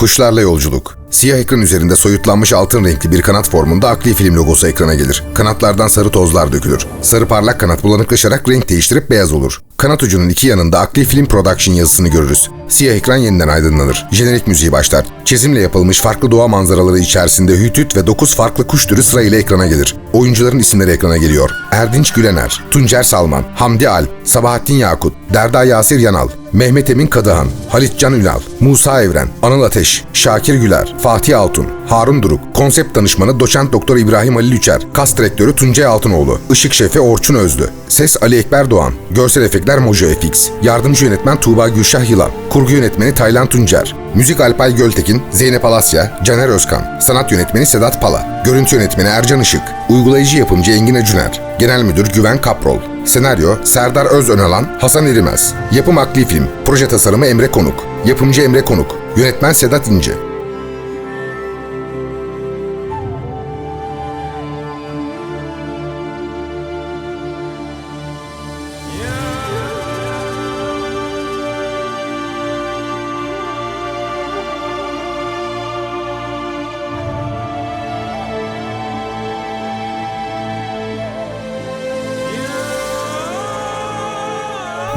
Kuşlarla yolculuk. Siyah ekran üzerinde soyutlanmış altın renkli bir kanat formunda akli film logosu ekrana gelir. Kanatlardan sarı tozlar dökülür. Sarı parlak kanat bulanıklaşarak renk değiştirip beyaz olur. Kanat ucunun iki yanında akli film production yazısını görürüz. Siyah ekran yeniden aydınlanır. Jenerik müziği başlar. Çizimle yapılmış farklı doğa manzaraları içerisinde hütüt ve 9 farklı kuş türü sırayla ekrana gelir. Oyuncuların isimleri ekrana geliyor. Erdinç Gülener, Tuncer Salman, Hamdi Alp, Sabahattin Yakut, Derda Yasir Yanal, Mehmet Emin Kadıhan, Halit Can Ünal, Musa Evren, Anıl Ateş, Şakir Güler, Fatih Altun, Harun Duruk, konsept danışmanı doçent doktor İbrahim Ali Lüçer, kas direktörü Tuncay Altınoğlu, ışık şefi Orçun Özlü, ses Ali Ekber Doğan, görsel efektler Mojo FX, yardımcı yönetmen Tuğba Gülşah Yılan, kurgu yönetmeni Taylan Tuncer, müzik Alpay Göltekin, Zeynep Alasya, Caner Özkan, sanat yönetmeni Sedat Pala, görüntü yönetmeni Ercan Işık, uygulayıcı yapımcı Engin Öcüner, genel müdür Güven Kaprol, senaryo Serdar Özönalan, Hasan Erimez, yapım Akli Film, proje tasarımı Emre Konuk, yapımcı Emre Konuk, yönetmen Sedat İnce.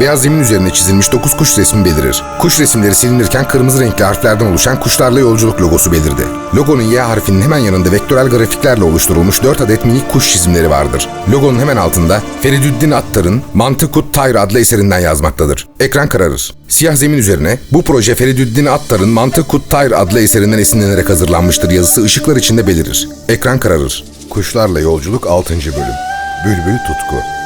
Beyaz zemin üzerine çizilmiş 9 kuş resmi belirir. Kuş resimleri silinirken kırmızı renkli harflerden oluşan Kuşlarla Yolculuk logosu belirdi. Logonun Y harfinin hemen yanında vektörel grafiklerle oluşturulmuş 4 adet minik kuş çizimleri vardır. Logonun hemen altında Feridüddin Attar'ın Mantıkut Tayr adlı eserinden yazmaktadır. Ekran kararır. Siyah zemin üzerine bu proje Feridüddin Attar'ın Mantıkut Tayr adlı eserinden esinlenerek hazırlanmıştır yazısı ışıklar içinde belirir. Ekran kararır. Kuşlarla Yolculuk 6. bölüm. Bülbül Tutku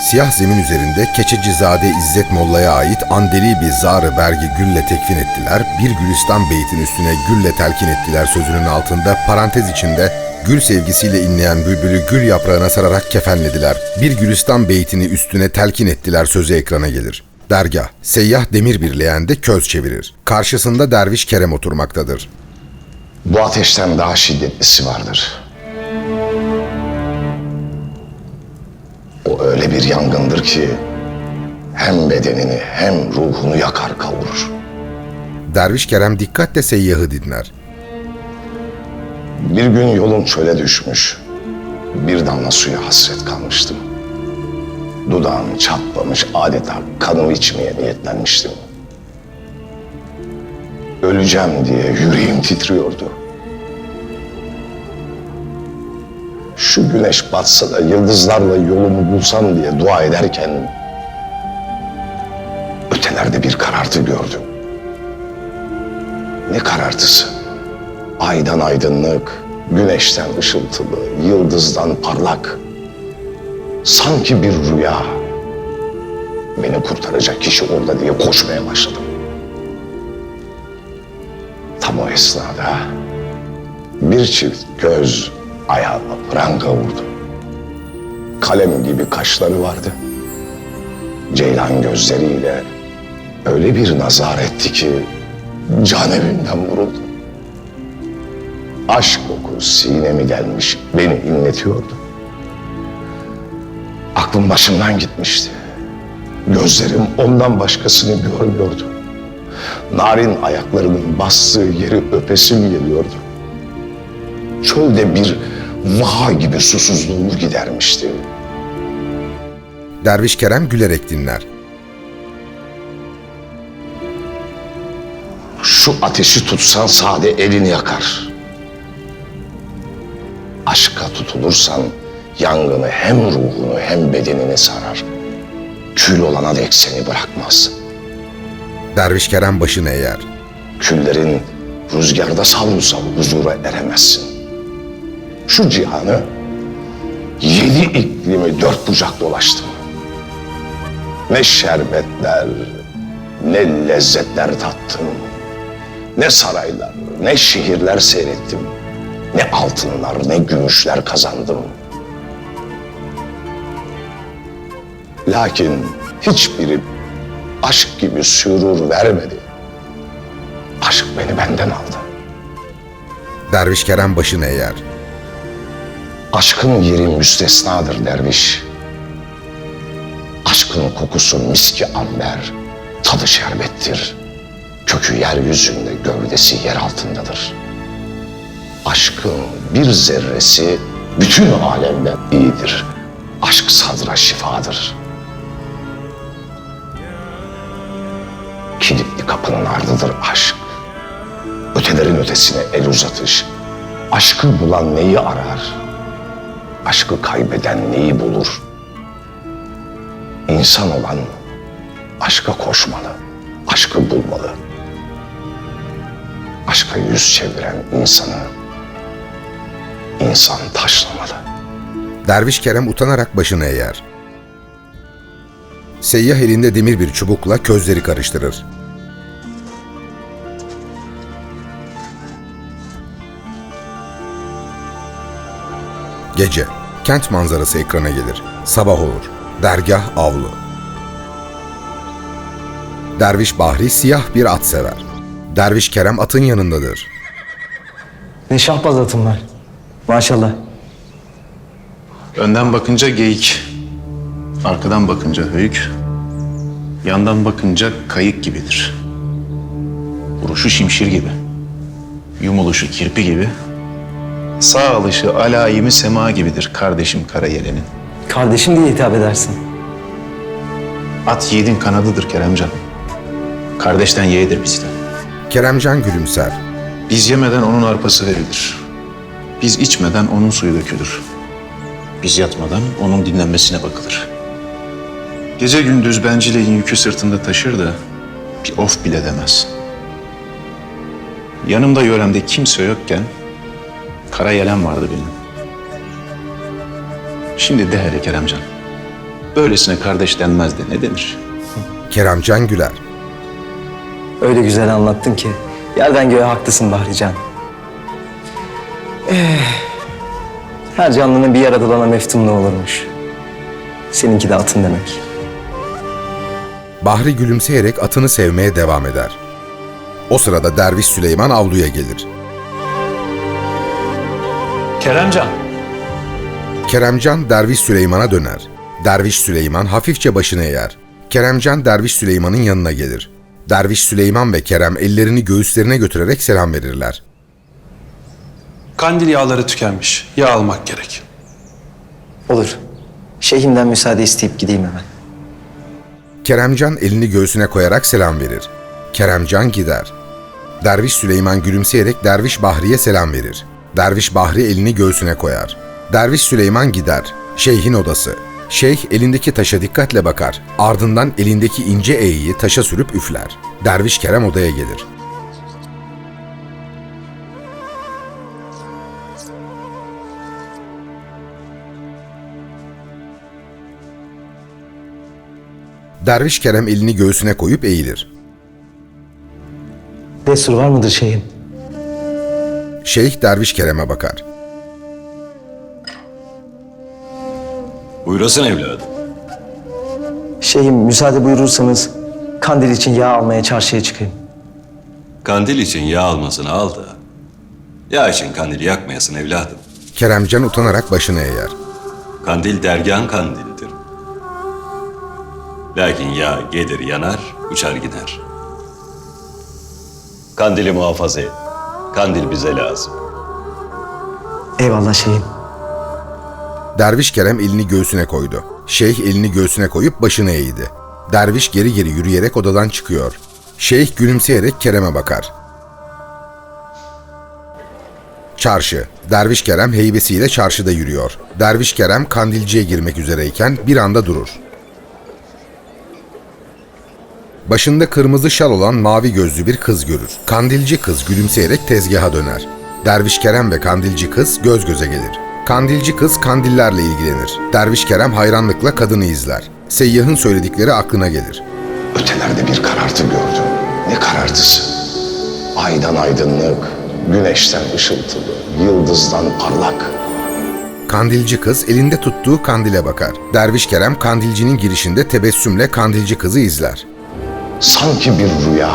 Siyah zemin üzerinde Keçecizade İzzet Molla'ya ait Andeli bir zarı bergi gülle tekfin ettiler, bir gülistan beytin üstüne gülle telkin ettiler sözünün altında parantez içinde gül sevgisiyle inleyen bülbülü gül yaprağına sararak kefenlediler. Bir gülistan beytini üstüne telkin ettiler sözü ekrana gelir. Dergah, seyyah demir birleğende köz çevirir. Karşısında derviş Kerem oturmaktadır. Bu ateşten daha şiddetlisi vardır. O öyle bir yangındır ki hem bedenini hem ruhunu yakar kavurur. Derviş Kerem dikkatle seyyahı dinler. Bir gün yolum çöle düşmüş. Bir damla suya hasret kalmıştım. Dudağım çatlamış adeta kanımı içmeye niyetlenmiştim. Öleceğim diye yüreğim titriyordu. Şu güneş batsa da yıldızlarla yolumu bulsam diye dua ederken ötelerde bir karartı gördüm. Ne karartısı? Aydan aydınlık, güneşten ışıltılı, yıldızdan parlak. Sanki bir rüya. Beni kurtaracak kişi orada diye koşmaya başladım. Tam o esnada bir çift göz ayağıma pranga vurdu. Kalem gibi kaşları vardı. Ceylan gözleriyle öyle bir nazar etti ki can evimden vuruldu. Aşk koku sinemi gelmiş beni inletiyordu. Aklım başımdan gitmişti. Gözlerim ondan başkasını görmüyordu. Narin ayaklarının bastığı yeri öpesim geliyordu. Çölde bir vaha gibi susuzluğumu gidermişti. Derviş Kerem gülerek dinler. Şu ateşi tutsan sade elini yakar. Aşka tutulursan yangını hem ruhunu hem bedenini sarar. Kül olana dek seni bırakmaz. Derviş Kerem başını eğer. Küllerin rüzgarda savrulsa huzura eremezsin. Şu cihanı yedi iklimi dört bucak dolaştım. Ne şerbetler, ne lezzetler tattım. Ne saraylar, ne şehirler seyrettim. Ne altınlar, ne gümüşler kazandım. Lakin hiçbiri aşk gibi sürur vermedi. Aşk beni benden aldı. Derviş Kerem başını eğer. Aşkın yeri müstesnadır derviş. Aşkın kokusu miski amber, tadı şerbettir. Kökü yeryüzünde, gövdesi yer altındadır. Aşkın bir zerresi bütün alemden iyidir. Aşk sadra şifadır. Kilitli kapının ardıdır aşk. Ötelerin ötesine el uzatış. Aşkı bulan neyi arar? Aşkı kaybeden neyi bulur? İnsan olan aşka koşmalı, aşkı bulmalı. Aşka yüz çeviren insanı insan taşlamalı. Derviş Kerem utanarak başını eğer. Seyyah elinde demir bir çubukla közleri karıştırır. Gece. Kent manzarası ekrana gelir. Sabah olur. Dergah avlu. Derviş Bahri siyah bir at sever. Derviş Kerem atın yanındadır. Ne şahbaz atım var. Maşallah. Önden bakınca geyik, arkadan bakınca höyük, yandan bakınca kayık gibidir. Vuruşu şimşir gibi, yumuluşu kirpi gibi, sağ alışı alayimi sema gibidir kardeşim kara yelenin. Kardeşim diye hitap edersin. At yiğidin kanadıdır Keremcan. Kardeşten yeğedir bizden. Keremcan gülümser. Biz yemeden onun arpası verilir. Biz içmeden onun suyu dökülür. Biz yatmadan onun dinlenmesine bakılır. Gece gündüz bencileyin yükü sırtında taşır da bir of bile demez. Yanımda yöremde kimse yokken kara yelen vardı benim. Şimdi de hele Keremcan. Böylesine kardeş denmez de ne denir? Keremcan güler. Öyle güzel anlattın ki. Yerden göğe haklısın Bahrican. Eh, her canlının bir yaradılana meftunlu olurmuş. Seninki de atın demek. Bahri gülümseyerek atını sevmeye devam eder. O sırada Derviş Süleyman avluya gelir. Keremcan, Keremcan Derviş Süleyman'a döner. Derviş Süleyman hafifçe başını eğer. Keremcan Derviş Süleyman'ın yanına gelir. Derviş Süleyman ve Kerem ellerini göğüslerine götürerek selam verirler. kandil yağları tükenmiş. Yağ almak gerek. Olur. Şeyhimden müsaade isteyip gideyim hemen. Keremcan elini göğsüne koyarak selam verir. Keremcan gider. Derviş Süleyman gülümseyerek Derviş Bahri'ye selam verir. Derviş Bahri elini göğsüne koyar. Derviş Süleyman gider. Şeyhin odası. Şeyh elindeki taşa dikkatle bakar. Ardından elindeki ince eğiyi taşa sürüp üfler. Derviş Kerem odaya gelir. Derviş Kerem elini göğsüne koyup eğilir. Destur var mıdır şeyhim? Şeyh Derviş Kerem'e bakar. Buyurasın evladım. Şeyhim müsaade buyurursanız kandil için yağ almaya çarşıya çıkayım. Kandil için yağ almasını al da. Yağ için kandili yakmayasın evladım. Keremcan utanarak başını eğer. Kandil dergahın kandilidir. Lakin yağ gelir yanar, uçar gider. Kandili muhafaza et. Kandil bize lazım. Eyvallah şeyhim. Derviş Kerem elini göğsüne koydu. Şeyh elini göğsüne koyup başını eğdi. Derviş geri geri yürüyerek odadan çıkıyor. Şeyh gülümseyerek Kerem'e bakar. Çarşı. Derviş Kerem heybesiyle çarşıda yürüyor. Derviş Kerem kandilciye girmek üzereyken bir anda durur. Başında kırmızı şal olan mavi gözlü bir kız görür. Kandilci kız gülümseyerek tezgaha döner. Derviş Kerem ve kandilci kız göz göze gelir. Kandilci kız kandillerle ilgilenir. Derviş Kerem hayranlıkla kadını izler. Seyyahın söyledikleri aklına gelir. Ötelerde bir karartı gördüm. Ne karartısı? Aydan aydınlık, güneşten ışıltılı, yıldızdan parlak. Kandilci kız elinde tuttuğu kandile bakar. Derviş Kerem kandilcinin girişinde tebessümle kandilci kızı izler sanki bir rüya.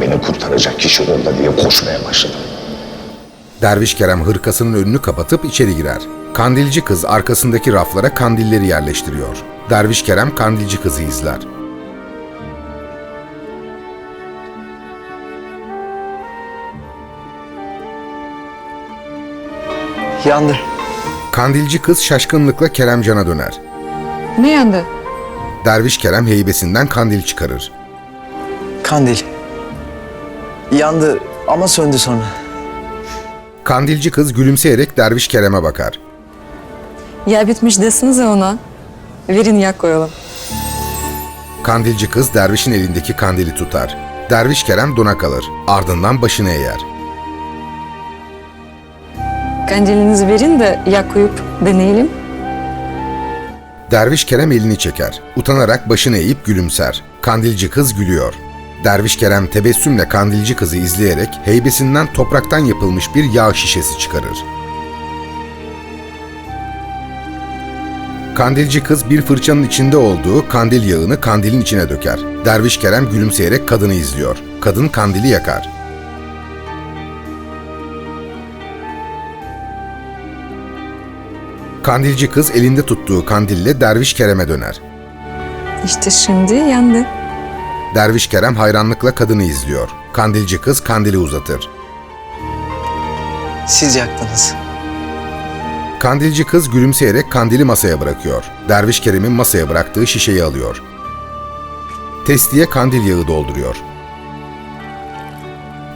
Beni kurtaracak kişi orada diye koşmaya başladım. Derviş Kerem hırkasının önünü kapatıp içeri girer. Kandilci kız arkasındaki raflara kandilleri yerleştiriyor. Derviş Kerem kandilci kızı izler. Yandı. Kandilci kız şaşkınlıkla Keremcan'a döner. Ne yandı? Derviş Kerem heybesinden kandil çıkarır. Kandil. Yandı ama söndü sonra. Kandilci kız gülümseyerek Derviş Kerem'e bakar. Ya bitmiş desinize ona. Verin yak koyalım. Kandilci kız dervişin elindeki kandili tutar. Derviş Kerem dona kalır. Ardından başını eğer. Kandilinizi verin de yak koyup deneyelim. Derviş Kerem elini çeker. Utanarak başını eğip gülümser. Kandilci kız gülüyor. Derviş Kerem tebessümle kandilci kızı izleyerek heybesinden topraktan yapılmış bir yağ şişesi çıkarır. Kandilci kız bir fırçanın içinde olduğu kandil yağını kandilin içine döker. Derviş Kerem gülümseyerek kadını izliyor. Kadın kandili yakar. Kandilci kız elinde tuttuğu kandille Derviş Kerem'e döner. İşte şimdi yandı. Derviş Kerem hayranlıkla kadını izliyor. Kandilci kız kandili uzatır. Siz yaktınız. Kandilci kız gülümseyerek kandili masaya bırakıyor. Derviş Kerem'in masaya bıraktığı şişeyi alıyor. Testiye kandil yağı dolduruyor.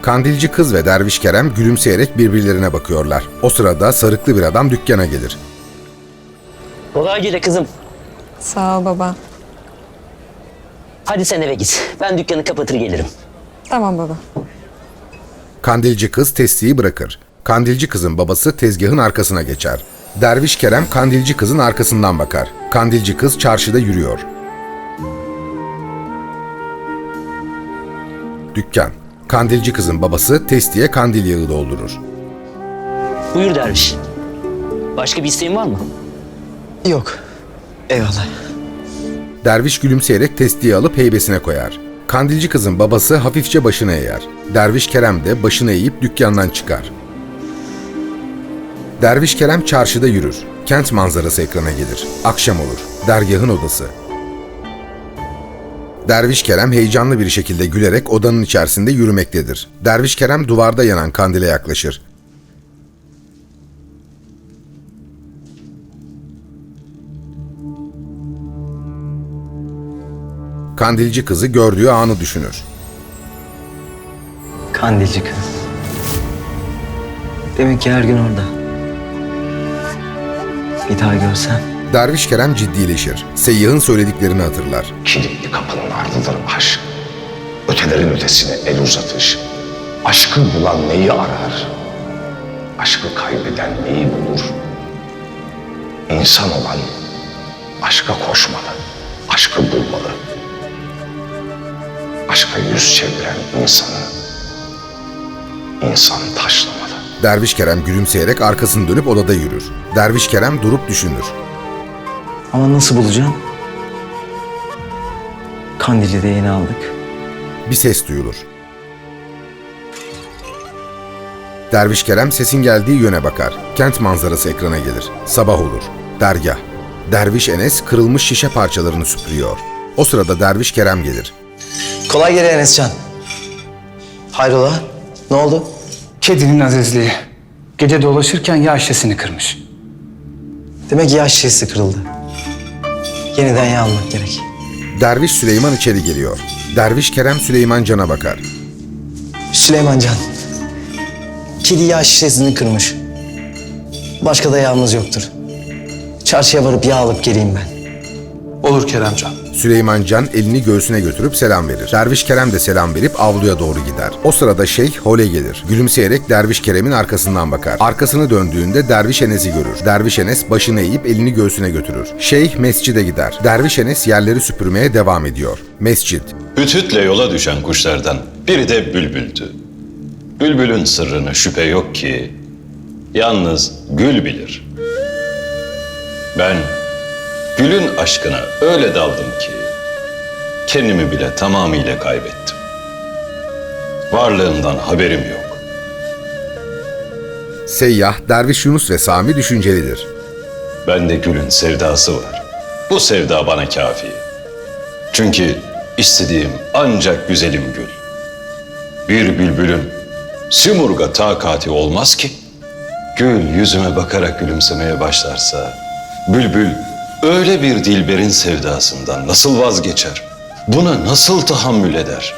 Kandilci kız ve Derviş Kerem gülümseyerek birbirlerine bakıyorlar. O sırada sarıklı bir adam dükkana gelir. Kolay gele kızım. Sağ ol baba. Hadi sen eve git. Ben dükkanı kapatır gelirim. Tamam baba. Kandilci kız testiyi bırakır. Kandilci kızın babası tezgahın arkasına geçer. Derviş Kerem kandilci kızın arkasından bakar. Kandilci kız çarşıda yürüyor. Dükkan. Kandilci kızın babası testiye kandil yağı doldurur. Buyur derviş. Başka bir isteğin var mı? Yok. Eyvallah. Derviş gülümseyerek testiyi alıp heybesine koyar. Kandilci kızın babası hafifçe başını eğer. Derviş Kerem de başını eğip dükkandan çıkar. Derviş Kerem çarşıda yürür. Kent manzarası ekrana gelir. Akşam olur. Dergahın odası. Derviş Kerem heyecanlı bir şekilde gülerek odanın içerisinde yürümektedir. Derviş Kerem duvarda yanan kandile yaklaşır. Kandilci kızı gördüğü anı düşünür. Kandilci kız. Demek ki her gün orada. Bir daha görsem. Derviş Kerem ciddileşir. Seyyah'ın söylediklerini hatırlar. Kilitli kapının ardıdır aşk. Ötelerin ötesine el uzatış. Aşkı bulan neyi arar? Aşkı kaybeden neyi bulur? İnsan olan aşka koşmalı, aşkı bulmalı. Aşka yüz çeviren insanı insan taşlamalı. Derviş Kerem gülümseyerek arkasını dönüp odada yürür. Derviş Kerem durup düşünür. Ama nasıl bulacağım? Kandili de yeni aldık. Bir ses duyulur. Derviş Kerem sesin geldiği yöne bakar. Kent manzarası ekrana gelir. Sabah olur. Dergah. Derviş Enes kırılmış şişe parçalarını süpürüyor. O sırada Derviş Kerem gelir. Kolay gele Enescan. Hayrola? Ne oldu? Kedinin azizliği. Gece dolaşırken yağ şişesini kırmış. Demek yağ şişesi kırıldı. Yeniden yağ almak gerek. Derviş Süleyman içeri geliyor. Derviş Kerem Süleyman Can'a bakar. Süleymancan. Kedi yağ şişesini kırmış. Başka da yağımız yoktur. Çarşıya varıp yağ alıp geleyim ben. Olur Keremcan. Süleyman Can elini göğsüne götürüp selam verir. Derviş Kerem de selam verip avluya doğru gider. O sırada Şeyh Hole gelir. Gülümseyerek Derviş Kerem'in arkasından bakar. Arkasını döndüğünde Derviş Enes'i görür. Derviş Enes başını eğip elini göğsüne götürür. Şeyh mescide gider. Derviş Enes yerleri süpürmeye devam ediyor. Mescid. Hüthütle yola düşen kuşlardan biri de bülbüldü. Bülbülün sırrını şüphe yok ki yalnız gül bilir. Ben gülün aşkına öyle daldım ki kendimi bile tamamıyla kaybettim. Varlığından haberim yok. Seyyah, Derviş Yunus ve Sami düşüncelidir. Bende gülün sevdası var. Bu sevda bana kafi. Çünkü istediğim ancak güzelim gül. Bir bülbülün simurga takati olmaz ki. gül yüzüme bakarak gülümsemeye başlarsa, bülbül öyle bir dilberin sevdasından nasıl vazgeçer? Buna nasıl tahammül eder?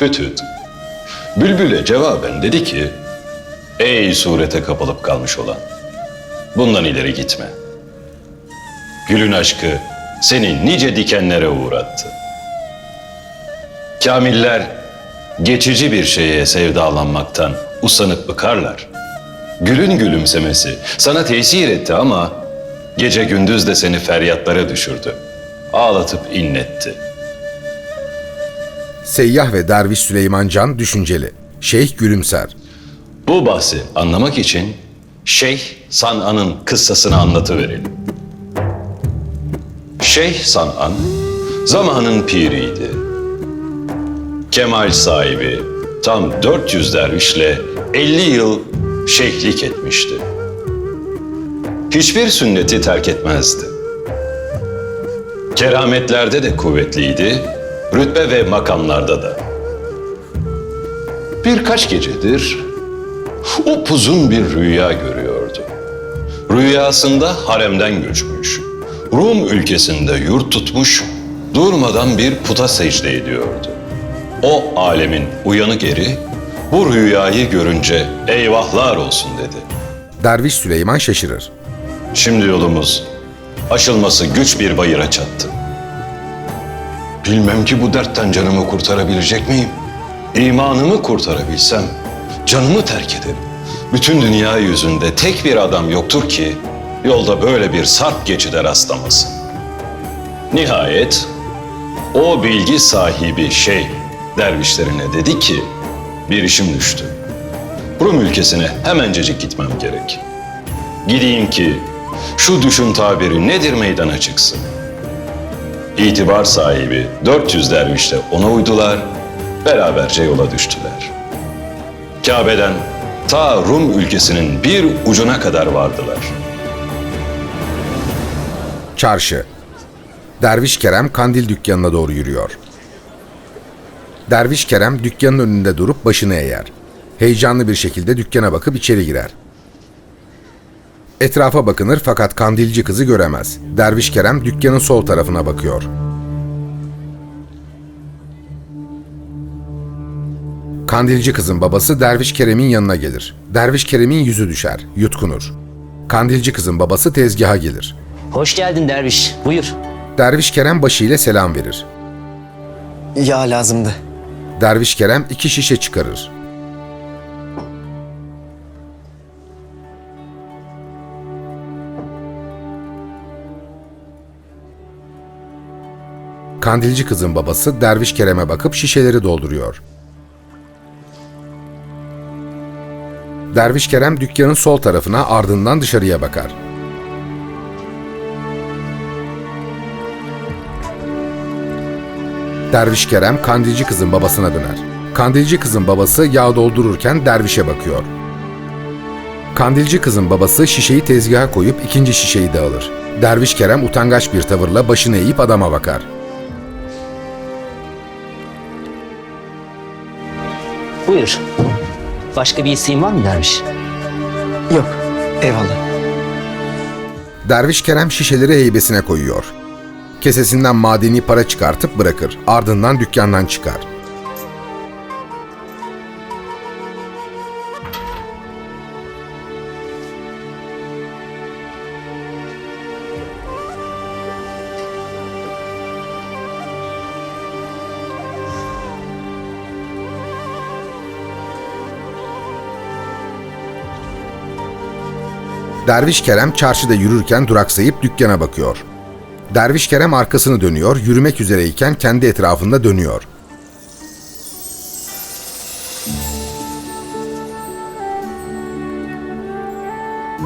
Hütüt, bülbüle cevaben dedi ki, ey surete kapılıp kalmış olan, bundan ileri gitme. Gülün aşkı seni nice dikenlere uğrattı. Kamiller geçici bir şeye sevdalanmaktan usanıp bıkarlar. Gülün gülümsemesi sana tesir etti ama gece gündüz de seni feryatlara düşürdü. Ağlatıp inletti. Seyyah ve Derviş Süleyman Can düşünceli. Şeyh gülümser. Bu bahsi anlamak için Şeyh San'an'ın kıssasını anlatıverelim. Şeyh San'an zamanın piriydi. Kemal sahibi tam 400 dervişle 50 yıl şeyhlik etmişti. Hiçbir sünneti terk etmezdi. Kerametlerde de kuvvetliydi, rütbe ve makamlarda da. Birkaç gecedir upuzun bir rüya görüyordu. Rüyasında haremden göçmüş, Rum ülkesinde yurt tutmuş, durmadan bir puta secde ediyordu. O alemin uyanık eri bu rüyayı görünce eyvahlar olsun dedi. Derviş Süleyman şaşırır. Şimdi yolumuz aşılması güç bir bayıra çattı. Bilmem ki bu dertten canımı kurtarabilecek miyim? İmanımı kurtarabilsem canımı terk ederim. Bütün dünya yüzünde tek bir adam yoktur ki yolda böyle bir sarp geçide rastlamasın. Nihayet o bilgi sahibi şey dervişlerine dedi ki bir işim düştü. Rum ülkesine hemencecik gitmem gerek. Gideyim ki şu düşün tabiri nedir meydana çıksın. İtibar sahibi 400 derviş de ona uydular, beraberce yola düştüler. Kabe'den ta Rum ülkesinin bir ucuna kadar vardılar. Çarşı. Derviş Kerem kandil dükkanına doğru yürüyor. Derviş Kerem dükkanın önünde durup başını eğer. Heyecanlı bir şekilde dükkana bakıp içeri girer. Etrafa bakınır fakat kandilci kızı göremez. Derviş Kerem dükkanın sol tarafına bakıyor. Kandilci kızın babası Derviş Kerem'in yanına gelir. Derviş Kerem'in yüzü düşer, yutkunur. Kandilci kızın babası tezgaha gelir. Hoş geldin derviş. Buyur. Derviş Kerem başıyla selam verir. Yağ lazımdı. Derviş Kerem iki şişe çıkarır. Kandilci kızın babası Derviş Kerem'e bakıp şişeleri dolduruyor. Derviş Kerem dükkanın sol tarafına ardından dışarıya bakar. Derviş Kerem kandilci kızın babasına döner. Kandilci kızın babası yağ doldururken dervişe bakıyor. Kandilci kızın babası şişeyi tezgaha koyup ikinci şişeyi de alır. Derviş Kerem utangaç bir tavırla başını eğip adama bakar. Başka bir isteğin var mı derviş? Yok. Eyvallah. Derviş Kerem şişeleri heybesine koyuyor. Kesesinden madeni para çıkartıp bırakır. Ardından dükkandan çıkar. Derviş Kerem çarşıda yürürken duraksayıp dükkana bakıyor. Derviş Kerem arkasını dönüyor, yürümek üzereyken kendi etrafında dönüyor.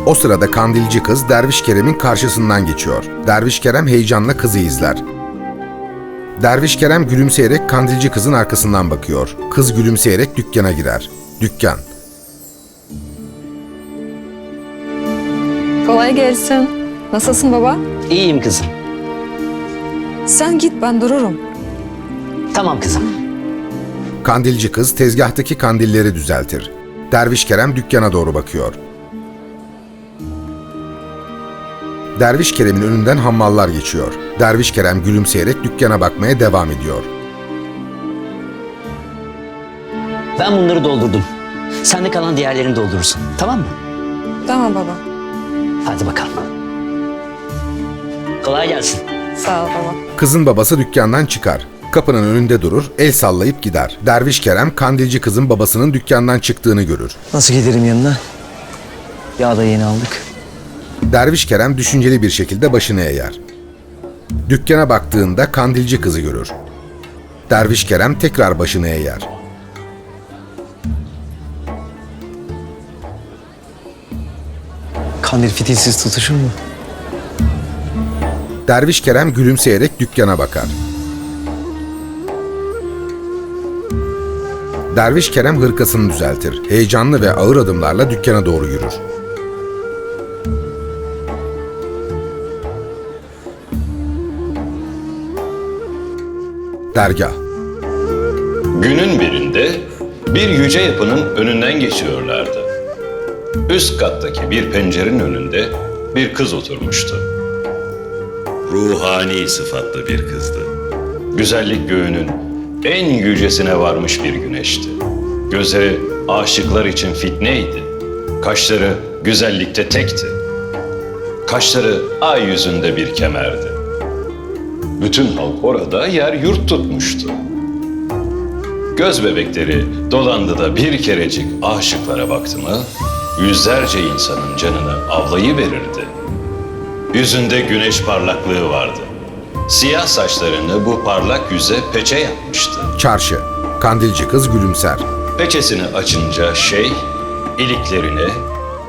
O sırada kandilci kız Derviş Kerem'in karşısından geçiyor. Derviş Kerem heyecanla kızı izler. Derviş Kerem gülümseyerek kandilci kızın arkasından bakıyor. Kız gülümseyerek dükkana girer. Dükkan. Kolay gelsin. Nasılsın baba? İyiyim kızım. Sen git ben dururum. Tamam kızım. Kandilci kız tezgahtaki kandilleri düzeltir. Derviş Kerem dükkana doğru bakıyor. Derviş Kerem'in önünden hammallar geçiyor. Derviş Kerem gülümseyerek dükkana bakmaya devam ediyor. Ben bunları doldurdum. Sen de kalan diğerlerini doldurursun. Tamam mı? Tamam baba. Hadi bakalım. Kolay gelsin. Sağ ol baba. Kızın babası dükkandan çıkar. Kapının önünde durur, el sallayıp gider. Derviş Kerem, kandilci kızın babasının dükkandan çıktığını görür. Nasıl giderim yanına? Yağ da yeni aldık. Derviş Kerem düşünceli bir şekilde başını eğer. Dükkana baktığında kandilci kızı görür. Derviş Kerem tekrar başını eğer. Kandil fitilsiz tutuşur mu? Derviş Kerem gülümseyerek dükkana bakar. Derviş Kerem hırkasını düzeltir. Heyecanlı ve ağır adımlarla dükkana doğru yürür. Dergah Günün birinde bir yüce yapının önünden geçiyorlardı. Üst kattaki bir pencerenin önünde bir kız oturmuştu. Ruhani sıfatlı bir kızdı. Güzellik göğünün en yücesine varmış bir güneşti. Gözleri aşıklar için fitneydi. Kaşları güzellikte tekti. Kaşları ay yüzünde bir kemerdi. Bütün halk orada yer yurt tutmuştu. Göz bebekleri dolandı da bir kerecik aşıklara baktı mı, yüzlerce insanın canını avlayı verirdi. Yüzünde güneş parlaklığı vardı. Siyah saçlarını bu parlak yüze peçe yapmıştı. Çarşı Kandilci kız gülümser. Peçesini açınca şey, iliklerine,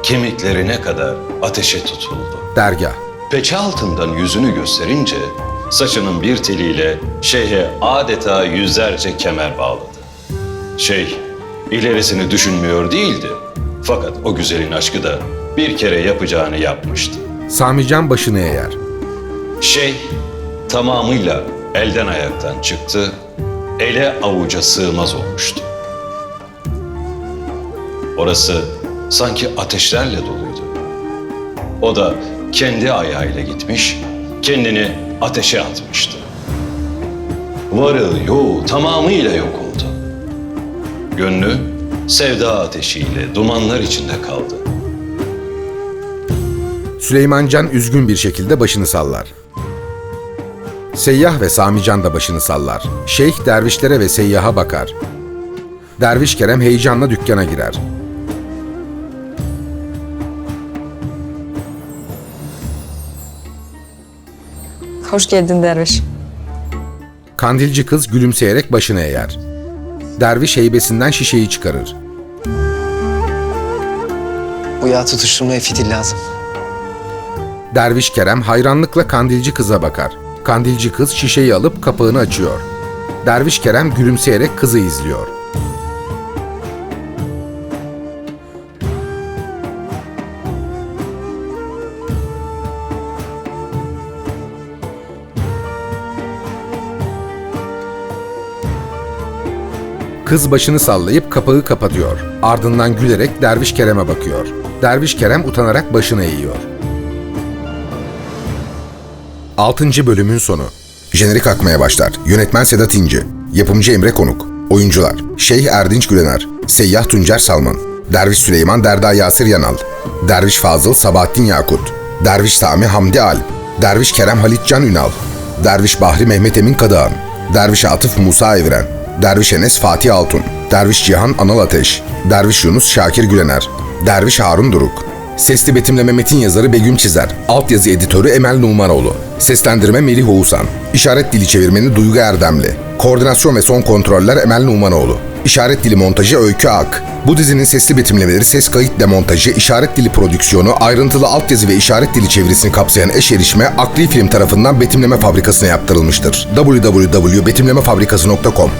kemiklerine kadar ateşe tutuldu. Dergah Peçe altından yüzünü gösterince saçının bir teliyle şeyhe adeta yüzlerce kemer bağladı. Şeyh ilerisini düşünmüyor değildi. Fakat o güzelin aşkı da bir kere yapacağını yapmıştı. Samican başını eğer. Şeyh tamamıyla elden ayaktan çıktı, ele avuca sığmaz olmuştu. Orası sanki ateşlerle doluydu. O da kendi ayağıyla gitmiş, kendini ateşe atmıştı. Varı yoğu tamamıyla yok oldu. Gönlü sevda ateşiyle dumanlar içinde kaldı. Süleymancan üzgün bir şekilde başını sallar. Seyyah ve Samican da başını sallar. Şeyh dervişlere ve seyyaha bakar. Derviş Kerem heyecanla dükkana girer. Hoş geldin derviş. Kandilci kız gülümseyerek başını eğer. Derviş heybesinden şişeyi çıkarır. Bu yağ tutuşturmaya fitil lazım. Derviş Kerem hayranlıkla kandilci kıza bakar. Kandilci kız şişeyi alıp kapağını açıyor. Derviş Kerem gülümseyerek kızı izliyor. Kız başını sallayıp kapağı kapatıyor. Ardından gülerek Derviş Kerem'e bakıyor. Derviş Kerem utanarak başını eğiyor. 6. bölümün sonu. Jenerik akmaya başlar. Yönetmen Sedat İnci. Yapımcı Emre Konuk. Oyuncular. Şeyh Erdinç Gülener. Seyyah Tuncer Salman. Derviş Süleyman Derda Yasir Yanal. Derviş Fazıl Sabahattin Yakut. Derviş Sami Hamdi Alp. Derviş Kerem Halit Can Ünal. Derviş Bahri Mehmet Emin Kadıhan. Derviş Atıf Musa Evren. Derviş Enes Fatih Altun. Derviş Cihan Anıl Ateş. Derviş Yunus Şakir Gülener. Derviş Harun Duruk. Sesli betimleme metin yazarı Begüm Çizer. Altyazı editörü Emel Numanoğlu. Seslendirme Melih Oğuzhan. İşaret dili çevirmeni Duygu Erdemli. Koordinasyon ve son kontroller Emel Numanoğlu. İşaret dili montajı Öykü Ak. Bu dizinin sesli betimlemeleri, ses kayıt demontajı, işaret dili prodüksiyonu, ayrıntılı altyazı ve işaret dili çevirisini kapsayan eş erişime Akli Film tarafından Betimleme Fabrikası'na yaptırılmıştır. www.betimlemefabrikası.com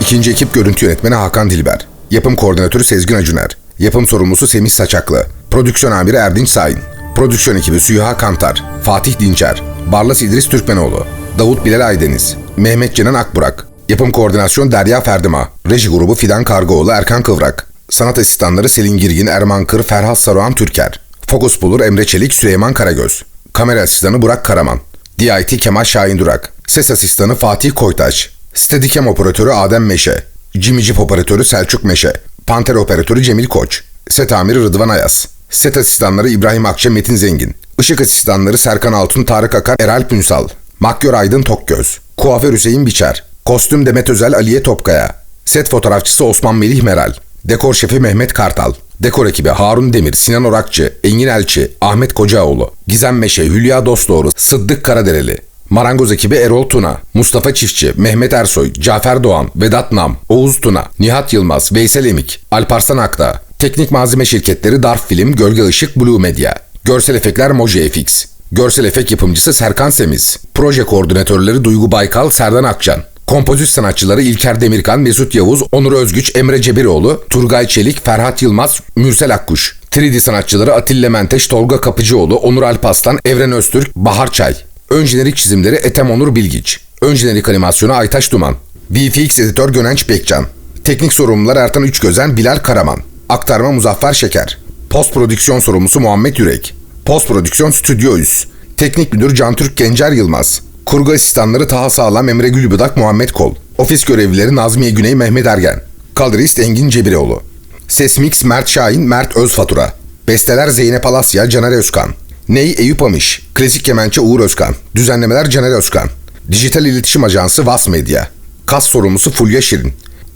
İkinci ekip görüntü yönetmeni Hakan Dilber. Yapım koordinatörü Sezgin Acuner. Yapım sorumlusu Semih Saçaklı. Prodüksiyon amiri Erdinç Sayin. Prodüksiyon ekibi Süha Kantar, Fatih Dinçer, Barlas İdris Türkmenoğlu, Davut Bilal Aydeniz, Mehmet Cenan Akburak. Yapım koordinasyon Derya Ferdima. Reji grubu Fidan Kargoğlu, Erkan Kıvrak. Sanat asistanları Selin Girgin, Erman Kır, Ferhat Saruhan Türker. Fokus bulur Emre Çelik, Süleyman Karagöz. Kamera asistanı Burak Karaman. DIT Kemal Şahin Durak. Ses asistanı Fatih Koytaş. Steadicam operatörü Adem Meşe. Jimmy Jeep operatörü Selçuk Meşe. Panter operatörü Cemil Koç. Set amiri Rıdvan Ayas. Set asistanları İbrahim Akça Metin Zengin. Işık asistanları Serkan Altun Tarık Akar Eralp Ünsal. Makyör Aydın Tokgöz. Kuaför Hüseyin Biçer. Kostüm Demet Özel Aliye Topkaya. Set fotoğrafçısı Osman Melih Meral. Dekor şefi Mehmet Kartal. Dekor ekibi Harun Demir, Sinan Orakçı, Engin Elçi, Ahmet Kocaoğlu, Gizem Meşe, Hülya Dostdoğru, Sıddık Karadereli. Marangoz ekibi Erol Tuna, Mustafa Çiftçi, Mehmet Ersoy, Cafer Doğan, Vedat Nam, Oğuz Tuna, Nihat Yılmaz, Veysel Emik, Alparslan Akta. Teknik malzeme şirketleri Darf Film, Gölge Işık, Blue Media. Görsel efektler Moji FX. Görsel efekt yapımcısı Serkan Semiz. Proje koordinatörleri Duygu Baykal, Serdan Akcan. Kompozit sanatçıları İlker Demirkan, Mesut Yavuz, Onur Özgüç, Emre Cebiroğlu, Turgay Çelik, Ferhat Yılmaz, Mürsel Akkuş. 3D sanatçıları Atilla Menteş, Tolga Kapıcıoğlu, Onur Alpaslan, Evren Öztürk, Bahar Çay. Ön jenerik çizimleri Ethem Onur Bilgiç. Ön jenerik animasyonu Aytaş Duman. VFX editör Gönenç Bekcan. Teknik sorumlular Ertan Üçgözen, Bilal Karaman. Aktarma Muzaffer Şeker. Post prodüksiyon sorumlusu Muhammed Yürek. Post prodüksiyon Stüdyo Üs. Teknik müdür Cantürk Gencer Yılmaz. Kurgu asistanları Taha Sağlam, Emre Gülbüdak, Muhammed Kol. Ofis görevlileri Nazmiye Güney, Mehmet Ergen. Kadrist Engin Cebiroğlu. Ses Mix Mert Şahin, Mert Özfatura. Besteler Zeynep Alasya, Caner Özkan. Ney Eyüp Amiş. Klasik kemençe Uğur Özkan. Düzenlemeler Caner Özkan. Dijital İletişim Ajansı Vas Medya. Kas sorumlusu Fulya Şirin.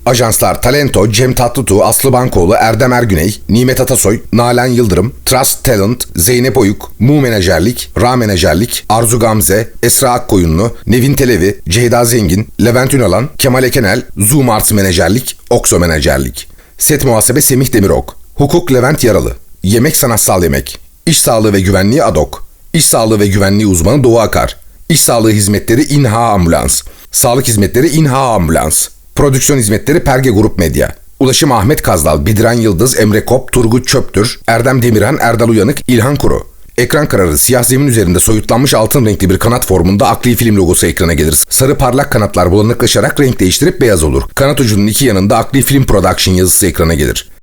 Ajanslar Talento, Cem Tatlıtuğ, Aslı Bankoğlu, Erdem Ergüney, Nimet Atasoy, Nalan Yıldırım, Trust Talent, Zeynep Oyuk, Mu Menajerlik, Ra Menajerlik, Arzu Gamze, Esra Akkoyunlu, Nevin Televi, Ceyda Zengin, Levent Ünalan, Kemal Ekenel, Zoom Arts Menajerlik, Okso Menajerlik. Set muhasebe Semih Demirok. Hukuk Levent Yaralı. Yemek sanatsal yemek. İş sağlığı ve güvenliği ADOK. İş sağlığı ve güvenliği uzmanı Doğu Akar. İş sağlığı hizmetleri İNHA Ambulans. Sağlık hizmetleri İNHA Ambulans. Prodüksiyon hizmetleri Perge Grup Medya. Ulaşım Ahmet Kazdal, Bidiren Yıldız, Emre Kop, Turgut Çöptür, Erdem Demirhan, Erdal Uyanık, İlhan Kuru. Ekran kararı siyah zemin üzerinde soyutlanmış altın renkli bir kanat formunda akli film logosu ekrana gelir. Sarı parlak kanatlar bulanıklaşarak renk değiştirip beyaz olur. Kanat ucunun iki yanında akli film production yazısı ekrana gelir.